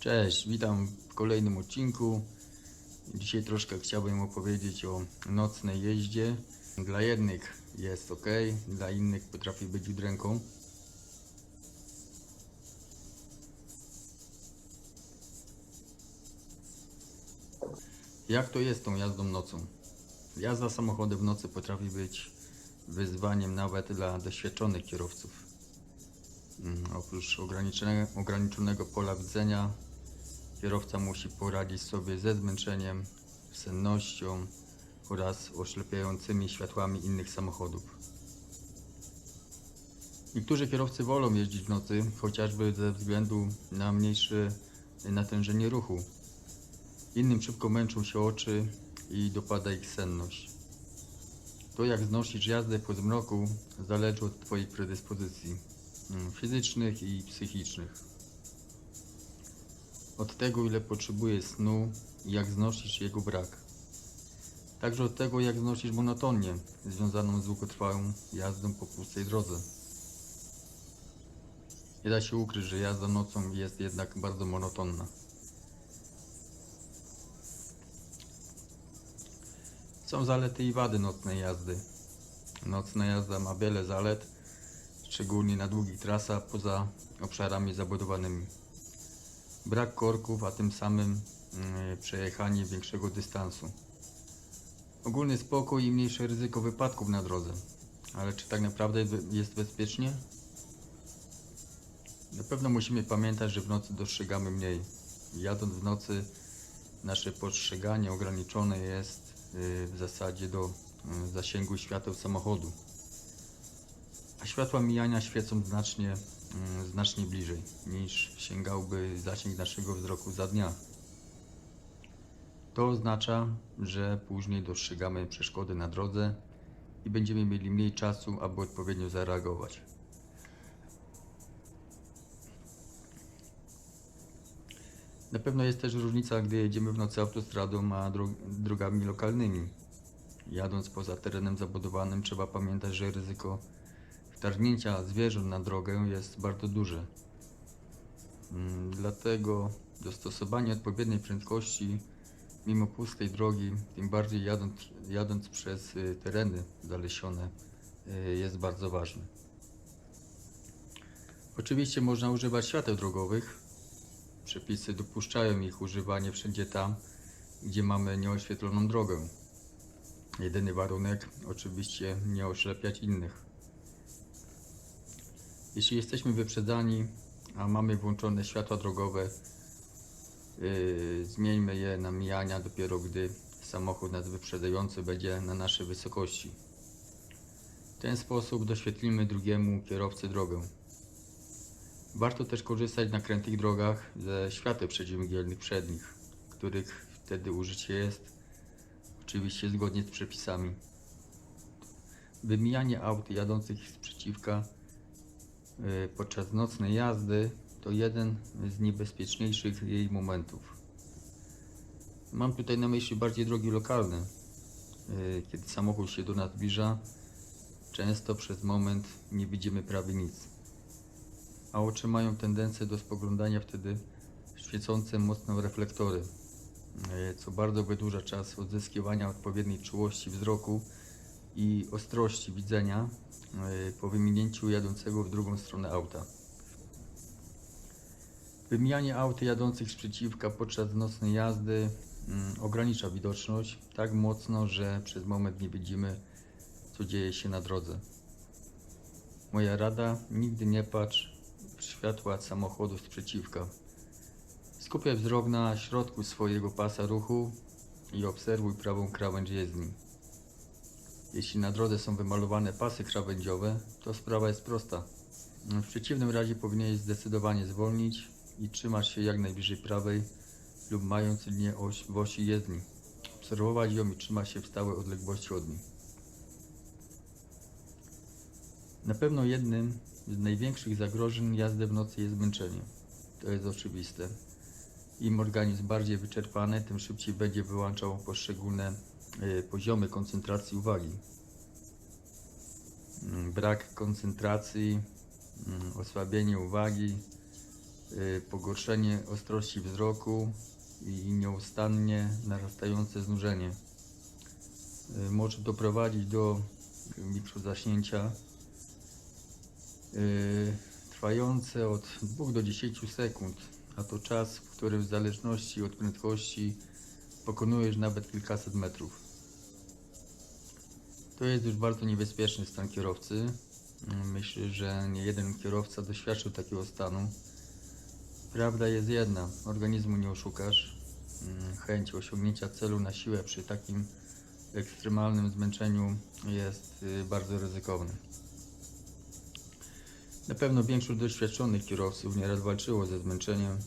Cześć, witam w kolejnym odcinku. Dzisiaj troszkę chciałbym opowiedzieć o nocnej jeździe. Dla jednych jest ok, dla innych potrafi być udręką. Jak to jest tą jazdą nocą? Jazda samochodem w nocy potrafi być wyzwaniem nawet dla doświadczonych kierowców. Mm, Oprócz ograniczonego, ograniczonego pola widzenia, kierowca musi poradzić sobie ze zmęczeniem, sennością oraz oślepiającymi światłami innych samochodów. Niektórzy kierowcy wolą jeździć w nocy, chociażby ze względu na mniejsze natężenie ruchu. Innym szybko męczą się oczy i dopada ich senność. To jak znosisz jazdę po zmroku zależy od Twojej predyspozycji mm, fizycznych i psychicznych. Od tego ile potrzebujesz snu i jak znosisz jego brak. Także od tego jak znosisz monotonię związaną z długotrwałą jazdą po pustej drodze. Nie da się ukryć, że jazda nocą jest jednak bardzo monotonna. Są zalety i wady nocnej jazdy. Nocna jazda ma wiele zalet, szczególnie na długich trasach poza obszarami zabudowanymi. Brak korków, a tym samym mm, przejechanie większego dystansu. Ogólny spokój i mniejsze ryzyko wypadków na drodze. Ale czy tak naprawdę jest bezpiecznie? Na pewno musimy pamiętać, że w nocy dostrzegamy mniej. Jadąc w nocy, nasze postrzeganie ograniczone jest y, w zasadzie do y, zasięgu świateł samochodu. A światła mijania świecą znacznie, znacznie bliżej niż sięgałby zasięg naszego wzroku za dnia. To oznacza, że później dostrzegamy przeszkody na drodze i będziemy mieli mniej czasu, aby odpowiednio zareagować. Na pewno jest też różnica, gdy jedziemy w nocy autostradą, a dro drogami lokalnymi. Jadąc poza terenem zabudowanym, trzeba pamiętać, że ryzyko wtargnięcia zwierząt na drogę jest bardzo duże. Mm, Dlatego dostosowanie odpowiedniej prędkości mimo pustej drogi, tym bardziej jadąc, jadąc przez y, tereny zalesione, y, jest bardzo ważne. Oczywiście można używać świateł drogowych, Przepisy dopuszczają ich używanie wszędzie tam, gdzie mamy nieoświetloną drogę. Jedyny warunek oczywiście nie oślepiać innych. Jeśli jesteśmy wyprzedzani, a mamy włączone światła drogowe, yy, zmieńmy je na mijania dopiero gdy samochód nas wyprzedzający będzie na naszej wysokości. W ten sposób doświetlimy drugiemu kierowcy drogę. Warto też korzystać na krętych drogach ze świateł przeciwmgielnych przednich, których wtedy użycie jest oczywiście zgodnie z przepisami. Wymijanie aut jadących z przeciwka podczas nocnej jazdy to jeden z niebezpieczniejszych jej momentów. Mam tutaj na myśli bardziej drogi lokalne. Y, Kiedy samochód się do nas zbliża, często przez moment nie widzimy prawie nic a oczy mają tendencję do spoglądania wtedy świecące mocno reflektory, e, co bardzo wydłuża czas odzyskiwania odpowiedniej czułości wzroku i ostrości widzenia e, po wyminięciu jadącego w drugą stronę auta. Wymijanie aut jadących z przeciwka podczas nocnej jazdy mm, ogranicza widoczność tak mocno, że przez moment nie widzimy, co dzieje się na drodze. Moja rada: nigdy nie patrz w światła samochodu z przeciwka. Skupiaj wzrok na środku swojego pasa ruchu i obserwuj prawą krawędź jezdni. Jeśli na drodze są wymalowane pasy krawędziowe, to sprawa jest prosta. W przeciwnym razie powinieneś zdecydowanie zwolnić i trzymać się jak najbliżej prawej lub mając linię oś, w osi jezdni. Obserwować ją i trzymać się w stałej odległości od niej. Na pewno jednym z największych zagrożeń jazdy w nocy jest zmęczenie. To jest oczywiste. Im organizm bardziej wyczerpany, tym szybciej będzie wyłączał poszczególne poziomy koncentracji uwagi. Mm, Brak koncentracji, mm, osłabienie uwagi y, pogorszenie ostrości wzroku i nieustannie narastające znużenie. Y, Może doprowadzić do mikrozaśnięcia y, trwające od 2 do 10 sekund, a to czas, w którym w zależności od prędkości pokonujesz nawet kilkaset metrów. To jest już bardzo niebezpieczny stan kierowcy. Mm, Myślę, że nie jeden kierowca doświadczył takiego stanu. Prawda jest jedna, organizmu nie oszukasz. Mm, Chęć osiągnięcia celu na siłę przy takim ekstremalnym zmęczeniu jest y, bardzo ryzykowny. Na pewno większość doświadczonych kierowców nieraz walczyło ze zmęczeniem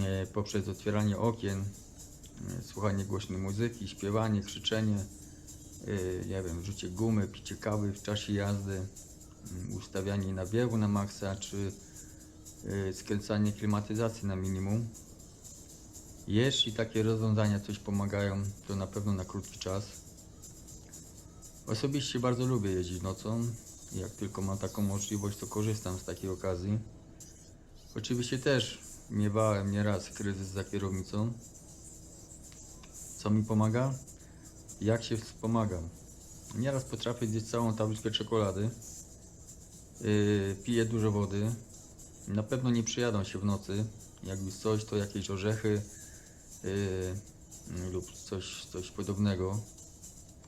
e, poprzez otwieranie okien, e, słuchanie głośnej muzyki, śpiewanie, krzyczenie, nie wiem, rzucie gumy, picie kawy w czasie jazdy, mm, ustawianie nawiewu na maksa, czy e, skręcanie klimatyzacji na minimum. Jeśli takie rozwiązania coś pomagają, to na pewno na krótki czas. Osobiście bardzo lubię jeździć nocą. Jak tylko mam taką możliwość, to korzystam z takiej okazji. Oczywiście też miewałem nieraz kryzys za kierownicą. Co mi pomaga? Jak się wspomagam? Nieraz potrafię zjeść całą tabliczkę czekolady. Yy, piję dużo wody. Na pewno nie przyjadą się w nocy. Jakby coś, to jakieś orzechy yy, lub coś, coś podobnego.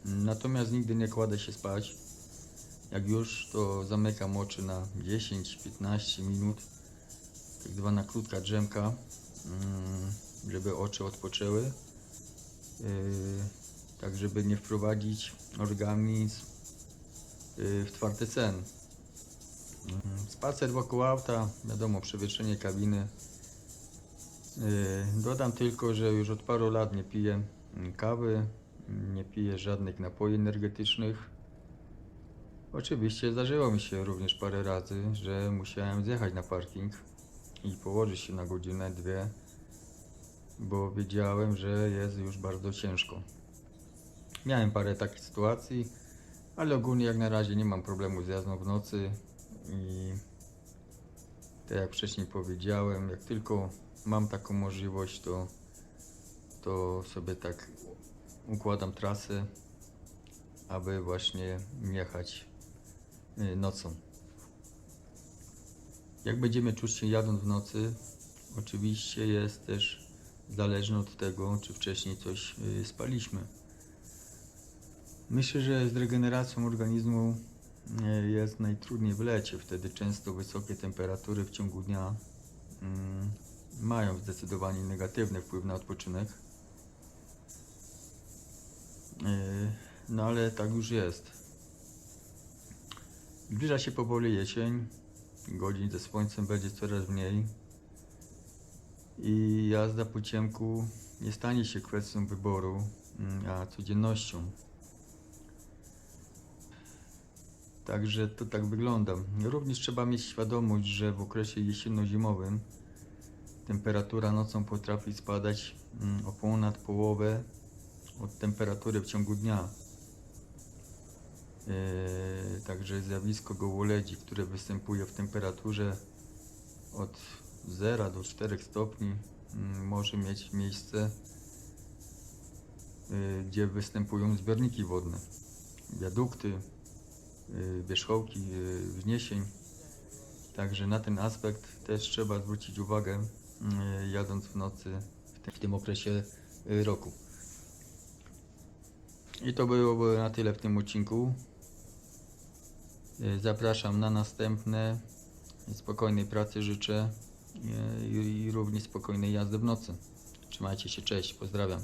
Natomiast nigdy nie kładę się spać. Jak już, to zamykam oczy na 10-15 minut. Tak zwana krótka drzemka, mm, żeby oczy odpoczęły. Tak, żeby nie wprowadzić organizm yy, w twardy sen. Mm, Spacer wokół auta, wiadomo, przewietrzenie kabiny. Yy, Dodam tylko, że już od paru lat nie piję mm, kawy, mm, nie piję żadnych napoi energetycznych. Oczywiście zdarzyło mi się również parę razy, że musiałem zjechać na parking i położyć się na godzinę, dwie, bo wiedziałem, że jest już bardzo ciężko. Miałem parę takich sytuacji, ale ogólnie jak na razie nie mam problemu z jazdą w nocy i tak jak wcześniej powiedziałem, jak tylko mam taką możliwość, to, to sobie tak układam trasę, aby właśnie jechać y, nocą. Jak będziemy czuć się jadąc w nocy, oczywiście jest też zależne od tego, czy wcześniej coś y, spaliśmy. Myślę, że z regeneracją organizmu y, jest najtrudniej w lecie. Wtedy często wysokie temperatury w ciągu dnia mm, mają zdecydowanie negatywny wpływ na odpoczynek. Yy, No ale tak już jest. Zbliża się powoli jesień. Godzin ze słońcem będzie coraz mniej. I jazda po ciemku nie stanie się kwestią wyboru, mm, a codziennością. Także to tak wygląda. Również trzeba mieć świadomość, że w okresie jesienno-zimowym temperatura nocą potrafi spadać mm, o ponad połowę od temperatury w ciągu dnia. Yy, także zjawisko gołoledzi, które występuje w temperaturze od 0 do 4 stopni, mm, może mieć miejsce, yy, gdzie występują zbiorniki wodne, wiadukty, yy, wierzchołki yy, wzniesień. Także na ten aspekt też trzeba zwrócić uwagę, yy, jadąc w nocy w tym, okresie roku. I to byłoby na tyle w tym odcinku. Zapraszam na następne. Spokojnej pracy życzę i również spokojnej jazdy w nocy. Trzymajcie się, cześć, pozdrawiam.